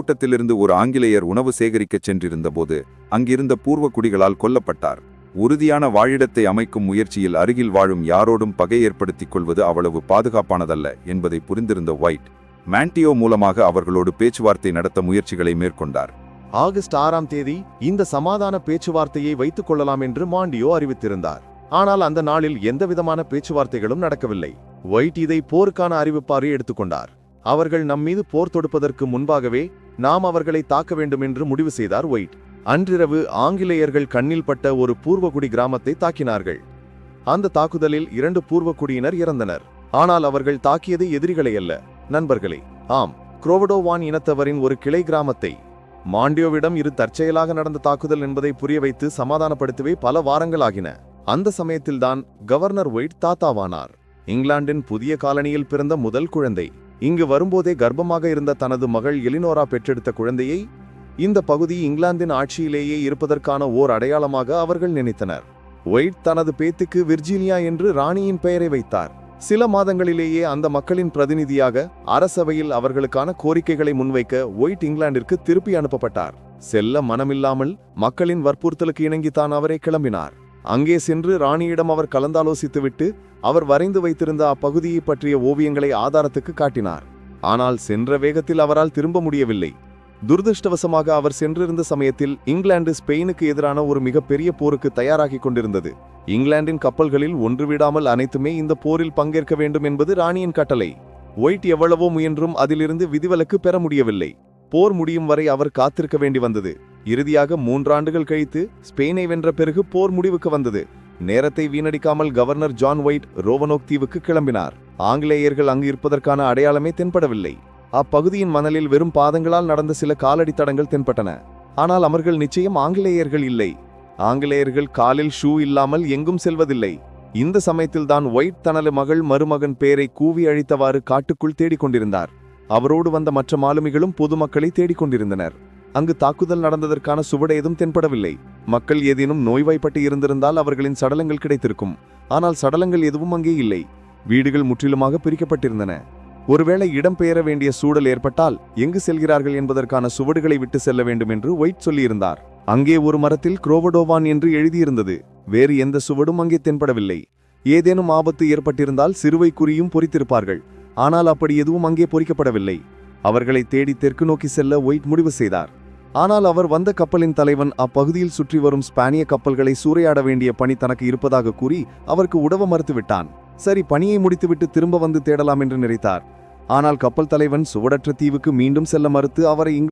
கூட்டத்திலிருந்து ஒரு ஆங்கிலேயர் உணவு சேகரிக்கச் சென்றிருந்தபோது அங்கிருந்த பூர்வ குடிகளால் கொல்லப்பட்டார். உறுதியான வாழிடத்தை அமைக்கும் முயற்சியில் அருகில் வாழும் யாரோடும் பகை ஏற்படுத்திக் கொள்வது அவ்வளவு பாதுகாப்பானதல்ல என்பதை புரிந்திருந்த ஒயிட் மேண்டியோ மூலமாக அவர்களோடு பேச்சுவார்த்தை நடத்த முயற்சிகளை மேற்கொண்டார். ஆகஸ்ட் ஆறாம் தேதி இந்த சமாதான பேச்சுவார்த்தையை வைத்துக் கொள்ளலாம் என்று மாண்டியோ அறிவித்திருந்தார். ஆனால் அந்த நாளில் எந்தவிதமான பேச்சுவார்த்தைகளும் நடக்கவில்லை. ஒயிட் இதை போருக்கான அறிவிப்பாறு எடுத்துக்கொண்டார் அவர்கள் நம்மீது போர் தொடுப்பதற்கு முன்பாகவே நாம் அவர்களை தாக்க வேண்டும் என்று முடிவு செய்தார் ஒயிட். அன்றிரவு ஆங்கிலேயர்கள் கண்ணில் பட்ட ஒரு பூர்வகுடி கிராமத்தை தாக்கினார்கள். அந்த தாக்குதலில் இரண்டு பூர்வக்குடியினர் இறந்தனர். ஆனால் அவர்கள் தாக்கியது எதிரிகளை அல்ல. நண்பர்களே ஆம் குரோவடோவான் இனத்தவரின் ஒரு கிளை கிராமத்தை. மாண்டியோவிடம் இரு தற்செயலாக நடந்த தாக்குதல் என்பதை புரிய வைத்து சமாதானப்படுத்தவே பல வாரங்களாகின அந்த சமயத்தில்தான் கவர்னர் ஒயிட் தாத்தாவானார். இங்கிலாந்தின் புதிய காலனியில் பிறந்த முதல் குழந்தை. இங்கு வரும்போதே கர்ப்பமாக இருந்த தனது மகள் எலினோரா பெற்றெடுத்த குழந்தையை இந்த பகுதி இங்கிலாந்தின் ஆட்சியிலேயே இருப்பதற்கான ஓர் அடையாளமாக அவர்கள் நினைத்தனர். ஒயிட் தனது பேத்துக்கு விர்ஜீனியா என்று ராணியின் பெயரை வைத்தார். சில மாதங்களிலேயே அந்த மக்களின் பிரதிநிதியாக அரசவையில் அவர்களுக்கான கோரிக்கைகளை முன்வைக்க ஒயிட் இங்கிலாந்திற்கு திருப்பி அனுப்பப்பட்டார். செல்ல மனமில்லாமல் மக்களின் வற்புறுத்தலுக்கு இணங்கித்தான் அவரை கிளம்பினார். அங்கே சென்று ராணியிடம் அவர் கலந்தாலோசித்துவிட்டு அவர் வரைந்து வைத்திருந்த அப்பகுதியை பற்றிய ஓவியங்களை ஆதாரத்துக்கு காட்டினார். ஆனால் சென்ற வேகத்தில் அவரால் திரும்ப முடியவில்லை. துரதிருஷ்டவசமாக அவர் சென்றிருந்த சமயத்தில் இங்கிலாந்து ஸ்பெயினுக்கு எதிரான ஒரு மிகப்பெரிய போருக்கு தயாராகிக் கொண்டிருந்தது. இங்கிலாந்தின் கப்பல்களில் ஒன்று விடாமல் அனைத்துமே இந்த போரில் பங்கேற்க வேண்டும் என்பது ராணியின் கட்டளை. ஒயிட் எவ்வளவோ முயன்றும் அதிலிருந்து விதிவிலக்கு பெற முடியவில்லை. போர் முடியும் வரை அவர் காத்திருக்க வேண்டி வந்தது. இறுதியாக மூன்றாண்டுகள் கழித்து ஸ்பெயினை வென்ற பிறகு போர் முடிவுக்கு வந்தது. நேரத்தை வீணடிக்காமல் கவர்னர் ஜான் ஒயிட் ரோவனோக் தீவுக்கு கிளம்பினார். ஆங்கிலேயர்கள் அங்கு இருப்பதற்கான அடையாளமே தென்படவில்லை. அப்பகுதியின் மணலில் வெறும் பாதங்களால் நடந்த சில காலடி தடங்கள் தென்பட்டன. ஆனால் அவர்கள் நிச்சயம் ஆங்கிலேயர்கள் இல்லை. ஆங்கிலேயர்கள் காலில் ஷூ இல்லாமல் எங்கும் செல்வதில்லை. இந்த சமயத்தில்தான் ஒயிட் தனது மகள் மருமகன் பேரை கூவி அழித்தவாறு காட்டுக்குள் தேடிக் கொண்டிருந்தார் அவரோடு வந்த மற்ற மாலுமிகளும் பொதுமக்களை தேடிக் கொண்டிருந்தனர் அங்கு தாக்குதல் நடந்ததற்கான சுவடு ஏதும் தென்படவில்லை. மக்கள் ஏதேனும் நோய்வாய்ப்பட்டு இருந்திருந்தால் அவர்களின் சடலங்கள் கிடைத்திருக்கும். ஆனால் சடலங்கள் எதுவும் அங்கே இல்லை. வீடுகள் முற்றிலுமாக பிரிக்கப்பட்டிருந்தன. ஒருவேளை இடம்பெயர வேண்டிய சூழல் ஏற்பட்டால் எங்கு செல்கிறார்கள் என்பதற்கான சுவடுகளை விட்டு செல்ல வேண்டும் என்று ஒயிட் சொல்லியிருந்தார். அங்கே ஒரு மரத்தில் குரோவடோவான் என்று எழுதியிருந்தது. வேறு எந்த சுவடும் அங்கே தென்படவில்லை. ஏதேனும் ஆபத்து ஏற்பட்டிருந்தால் சிறுவை குறியும் பொறித்திருப்பார்கள். ஆனால் அப்படி எதுவும் அங்கே பொறிக்கப்படவில்லை. அவர்களை தேடி தெற்கு நோக்கி செல்ல ஒயிட் முடிவு செய்தார். ஆனால் அவர் வந்த கப்பலின் தலைவன் அப்பகுதியில் சுற்றி வரும் ஸ்பானிய கப்பல்களை சூறையாட வேண்டிய பணி தனக்கு இருப்பதாக கூறி அவருக்கு உடவ மறுத்துவிட்டான் சரி பணியை முடித்துவிட்டு திரும்ப வந்து தேடலாம் என்று நினைத்தார். ஆனால் கப்பல் தலைவன் சுவடற்ற தீவுக்கு மீண்டும் செல்ல மறுத்து அவரை